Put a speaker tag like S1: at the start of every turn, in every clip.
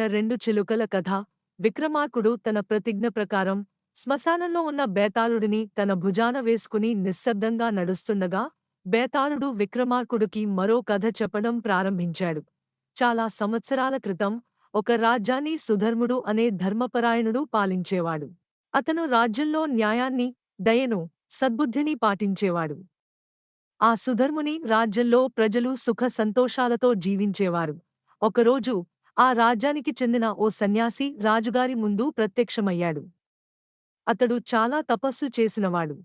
S1: రెండు చిలుకల కథ. విక్రమార్కుడు తన ప్రతిజ్ఞ ప్రకారం శ్మశానంలో ఉన్న బేతాళుడిని తన భుజాన వేసుకుని నిశ్శబ్దంగా నడుస్తుండగా బేతాళుడు విక్రమార్కుడికి మరో కథ చెప్పడం ప్రారంభించాడు. చాలా సంవత్సరాల క్రితం ఒక రాజ్యాన్ని సుధర్ముడు అనే ధర్మపరాయణుడు పాలించేవాడు. అతను రాజ్యంలో న్యాయాన్ని దయను సద్బుద్ధిని పాటించేవాడు. ఆ సుధర్ముని రాజ్యంలో ప్రజలు సుఖ సంతోషాలతో జీవించేవారు. ఒకరోజు ఆ రాజ్యానికి చెందిన ఓ సన్యాసి రాజుగారి ముందు ప్రత్యక్షమయ్యాడు. అతడు చాలా తపస్సు చేసినవాడు.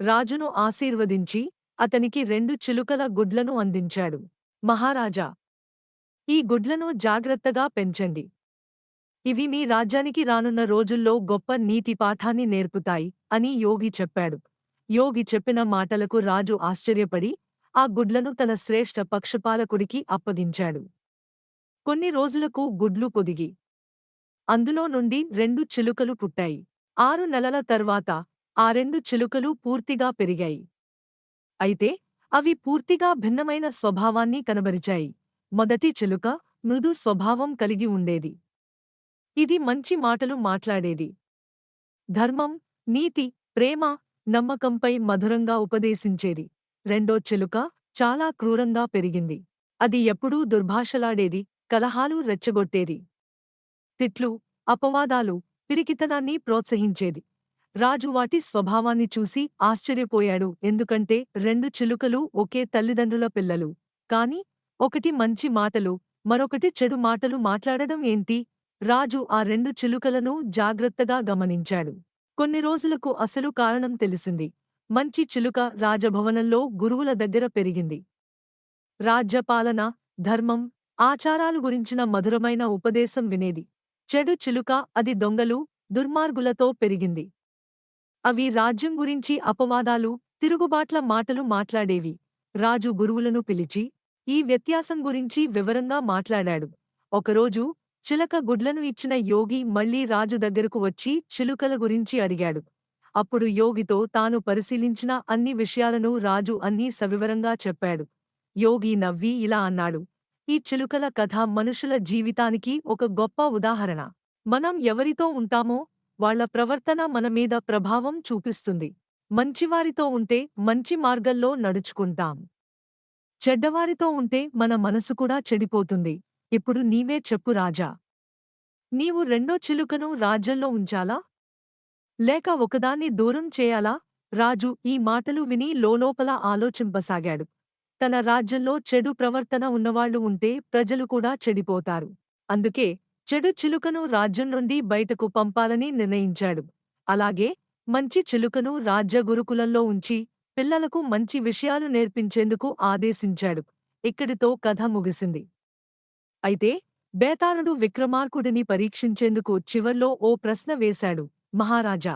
S1: రాజును ఆశీర్వదించి అతనికి రెండు చిలుకల గుడ్లను అందించాడు. మహారాజా ఈ గుడ్లను జాగ్రత్తగా పెంచండి. ఇవి మీ రాజ్యానికి రానున్న రోజుల్లో గొప్ప నీతి పాఠాన్ని నేర్పుతాయి అని యోగి చెప్పాడు. యోగి చెప్పిన మాటలకు రాజు ఆశ్చర్యపడి ఆ గుడ్లను తన శ్రేష్ఠ పక్షపాలకుడికి అప్పగించాడు. కొన్ని రోజులకు గుడ్లు పొదిగి అందులో నుండి రెండు చిలుకలు పుట్టాయి. ఆరు నెలల తర్వాత ఆ రెండు చిలుకలు పూర్తిగా పెరిగాయి. అయితే అవి పూర్తిగా భిన్నమైన స్వభావాన్ని కనబరిచాయి. మొదటి చిలుక మృదు స్వభావం కలిగి ఉండేది. ఇది మంచి మాటలు మాట్లాడేది. ధర్మం నీతి ప్రేమ నమ్మకంపై మధురంగా ఉపదేశించేది. రెండో చిలుక చాలా క్రూరంగా పెరిగింది. అది ఎప్పుడూ దుర్భాషలాడేది. కలహాలు రెచ్చగొట్టేది. తిట్లు అపవాదాలు పిరికితనాన్ని ప్రోత్సహించేది. రాజు వాటి స్వభావాన్ని చూసి ఆశ్చర్యపోయాడు. ఎందుకంటే రెండు చిలుకలు ఒకే తల్లిదండ్రుల పిల్లలు. కాని ఒకటి మంచి మాటలు మరొకటి చెడు మాటలు మాట్లాడడం ఏంటి? రాజు ఆ రెండు చిలుకలను జాగ్రత్తగా గమనించాడు. కొన్ని రోజులకు అసలు కారణం తెలిసింది. మంచి చిలుక రాజభవనంలో గురువుల దగ్గర పెరిగింది. రాజ్యపాలన ధర్మం ఆచారాలు గురించిన మధురమైన ఉపదేశం వినేది. చెడు చిలుక అది దొంగలు దుర్మార్గులతో పెరిగింది. అవి రాజ్యం గురించి అపవాదాలు తిరుగుబాట్ల మాటలు మాట్లాడేవి. రాజు గురువులను పిలిచి ఈ వ్యత్యాసం గురించి వివరంగా మాట్లాడాడు. ఒకరోజు చిలక గుడ్లను ఇచ్చిన యోగి మళ్ళీ రాజు దగ్గరకు వచ్చి చిలుకల గురించి అడిగాడు. అప్పుడు యోగితో తాను పరిశీలించిన అన్ని విషయాలను రాజు అన్నీ సవివరంగా చెప్పాడు. యోగి నవ్వి ఇలా అన్నాడు. ఈ చిలుకల కథ మనుషుల జీవితానికి ఒక గొప్ప ఉదాహరణ. మనం ఎవరితో ఉంటామో వాళ్ళ ప్రవర్తన మన మీద ప్రభావం చూపిస్తుంది. మంచివారితో ఉంటే మంచి మార్గంలో నడుచుకుంటాం. చెడ్డవారితో ఉంటే మన మనసు కూడా చెడిపోతుంది. ఇప్పుడు నీవే చెప్పు రాజా. నీవు రెండో చిలుకను రాజ్యంలో ఉంచాలా? లేక ఒకదాన్ని దూరం చేయాలా? రాజు ఈ మాటలు విని లోలోపల ఆలోచింపసాగాడు. తన రాజ్యంలో చెడు ప్రవర్తన ఉన్నవాళ్ళు ఉంటే ప్రజలు కూడా చెడిపోతారు. అందుకే చెడు చిలుకను రాజ్యం నుండి బయటకు పంపాలని నిర్ణయించాడు. అలాగే మంచి చిలుకను రాజ్య గురుకులంలో ఉంచి పిల్లలకు మంచి విషయాలు నేర్పించేందుకు ఆదేశించాడు. ఇక్కడితో కథ ముగిసింది. అయితే బేతాళుడు విక్రమార్కుడిని పరీక్షించేందుకు చివర్లో ఓ ప్రశ్న వేశాడు. మహారాజా!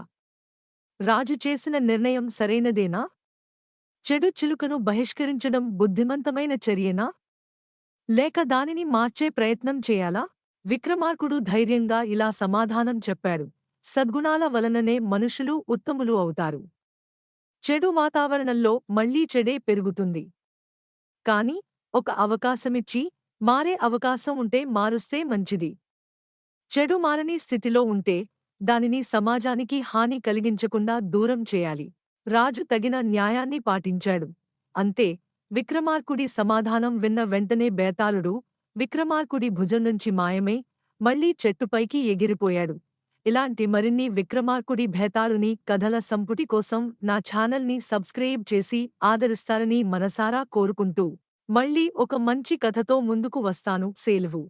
S1: రాజు చేసిన నిర్ణయం సరైనదేనా? చెడు చిలుకను బహిష్కరించడం బుద్ధిమంతమైన చర్యేనా? లేక దానిని మార్చే ప్రయత్నం చేయాలా? విక్రమార్కుడు ధైర్యంగా ఇలా సమాధానం చెప్పాడు. సద్గుణాల వలననే మనుషులు ఉత్తములు అవుతారు. చెడు వాతావరణంలో మళ్ళీ చెడే పెరుగుతుంది. కాని ఒక అవకాశమిచ్చి మారే అవకాశం ఉంటే మారుస్తే మంచిది. చెడు మారని స్థితిలో ఉంటే దానిని సమాజానికి హాని కలిగించకుండా దూరం చేయాలి. రాజు తగిన న్యాయాన్ని పాటించాడు. అంతే విక్రమార్కుడి సమాధానం విన్న వెంటనే బేతాళుడు విక్రమార్కుడి భుజం నుంచి మాయమై మళ్ళీ చెట్టుపైకి ఎగిరిపోయాడు. ఇలాంటి మరిన్ని విక్రమార్కుడి భేతాళుని కథల సంపుటి కోసం నా ఛానల్ని సబ్స్క్రైబ్ చేసి ఆదరిస్తారని మనసారా కోరుకుంటూ మళ్ళీ ఒక మంచి కథతో ముందుకు వస్తాను. సేలువు.